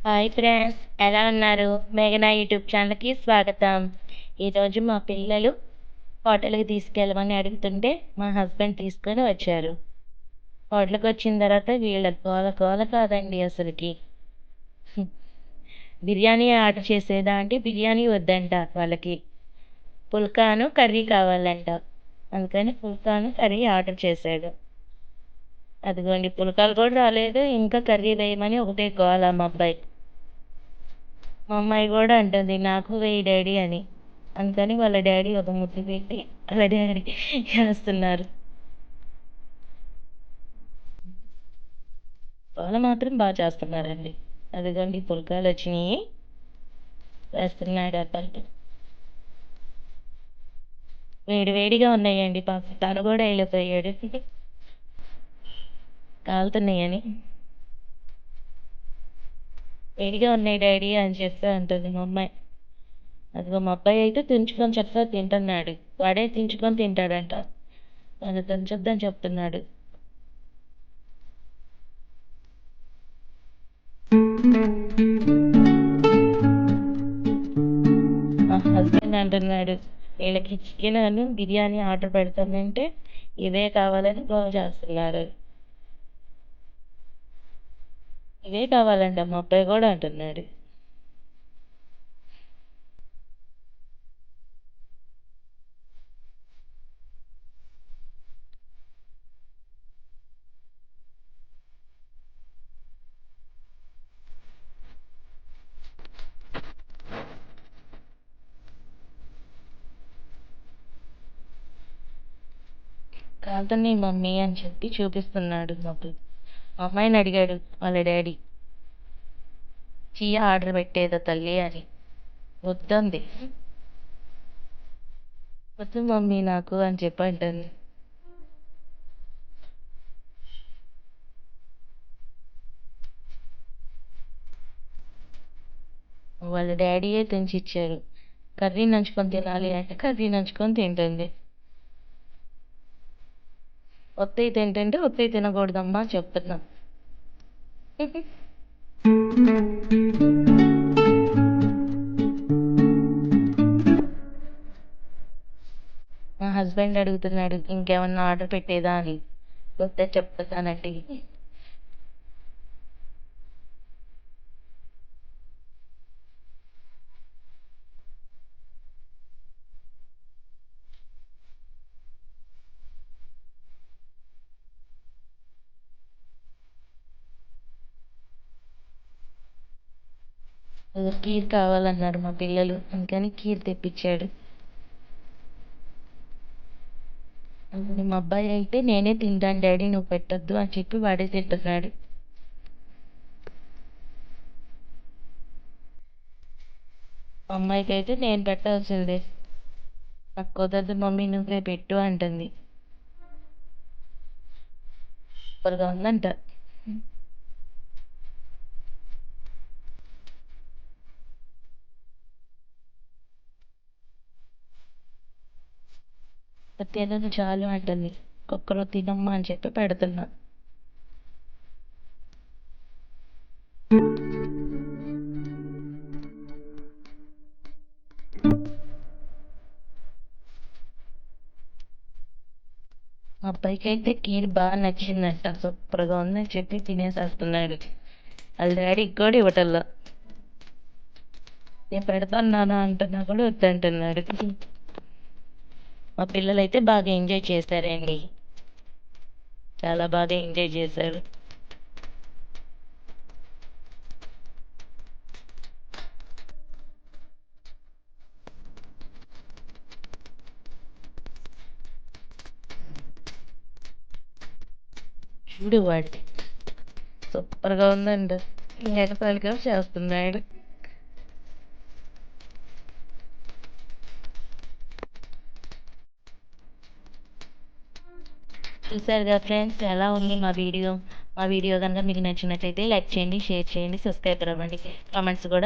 Hi friends ఎలా ఉన్నారు? మేఘనా యూట్యూబ్ ఛానల్కి స్వాగతం. ఈరోజు మా పిల్లలు హోటల్కి తీసుకెళ్ళమని అడుగుతుంటే మా హస్బెండ్ తీసుకొని వచ్చారు. హోటల్కి వచ్చిన తర్వాత వీళ్ళ గోల గోల కాదండి అసలుకి. బిర్యానీ ఆర్డర్ చేసేదా అంటే బిర్యానీ వద్దంట వాళ్ళకి. పుల్కాను కర్రీ కావాలంట. అందుకని పుల్కాను కర్రీ ఆర్డర్ చేశాడు. అదిగోండి పుల్కాలు కూడా రాలేదు ఇంకా కర్రీ వేయమని ఒకటే గోల మా అబ్బాయి మా అమ్మాయి కూడా అంటుంది నాకు వేయి డాడీ అని. అందుకని వాళ్ళ డాడీ ఒక ముద్దు పెట్టి వాళ్ళ డాడీ చేస్తున్నారు. వాళ్ళు మాత్రం బాగా చేస్తున్నారండి. అదిగోండి పుల్కాలు వచ్చినాయి. వేస్తున్నాడు అబ్బాయి వేడి వేడిగా ఉన్నాయండి పాప. తను కూడా వెళ్ళిపోయాడు. కాలుతున్నాయని. వేడిగా ఉన్నాయి డాడీ అని చెప్పి అంటుంది మా అమ్మాయి. అదిగో మా అబ్బాయి అయితే తుంచుకొని చక్కగా తింటున్నాడు. వాడే తించుకొని తింటాడంట. అది తుంచొద్దని చెప్తున్నాడు. మా హస్బెండ్ అంటున్నాడు వీళ్ళకి చికెన్ బిర్యానీ ఆర్డర్ పెడతానంటే ఇదే కావాలని గోల్ చేస్తున్నారు. ఇవే కావాలంట మా అబ్బాయి కూడా అంటున్నాడు. కాదండి మమ్మీ అని చెప్పి చూపిస్తున్నాడు మాకు మా అమ్మాయిని అడిగాడు వాళ్ళ డాడీ. చీయా ఆర్డర్ పెట్టేదా తల్లి అని. వద్దంది. వద్దు మమ్మీ నాకు అని చెప్పి అంటుంది. వాళ్ళ డాడీయే తెంచి ఇచ్చారు కర్రీ నంచుకొని తినాలి అంటే కర్రీ నంచుకొని తింటుంది. ఒత్తయి తింటుంటే ఒత్తయి తినకూడదమ్మా చెప్తున్నాను మా హస్బెండ్ అడుగుతున్నాడు ఇంకేమన్నా ఆర్డర్ పెట్టేదా అని. వస్తే చెప్తానండి కీర్ కావాలన్నారు మా పిల్లలు. అందుకని కీర్ తెప్పించాడు. మా అబ్బాయి అయితే నేనే తింటాను డాడీ నువ్వు పెట్టద్దు అని చెప్పి వాడే తింటున్నాడు. అమ్మాయికి అయితే నేను పెట్టాల్సిందే. నాకు కుదరదు మమ్మీ నువ్వే పెట్టు అంటుంది. సూపర్గా ఉందంట. తినను చాలు అంటుంది. కుక్కలో తినమ్మా అని చెప్పి పెడుతున్నా. అబ్బాయికి అయితే కీర్ బాగా నచ్చిందంట. సూపర్గా ఉందని చెప్పి తినేసేస్తున్నాడు. వాళ్ళ డాడీకి కూడా ఇవ్వటంలో. నేను పెడతాను అంటున్నా కూడా వద్దంటున్నాడు. మా పిల్లలు అయితే బాగా ఎంజాయ్ చేశారండి చాలా బాగా ఎంజాయ్ చేశారు. చూడు వాడి సూపర్గా ఉందండి ఎగతాళిగా చేస్తున్నాడు? చూసారుగా ఫ్రెండ్స్ ఎలా ఉంది మా వీడియో మా వీడియో కనుక మీకు నచ్చినట్లయితే లైక్ చేయండి షేర్ చేయండి సబ్స్క్రైబ్ అవ్వండి. కామెంట్స్ కూడా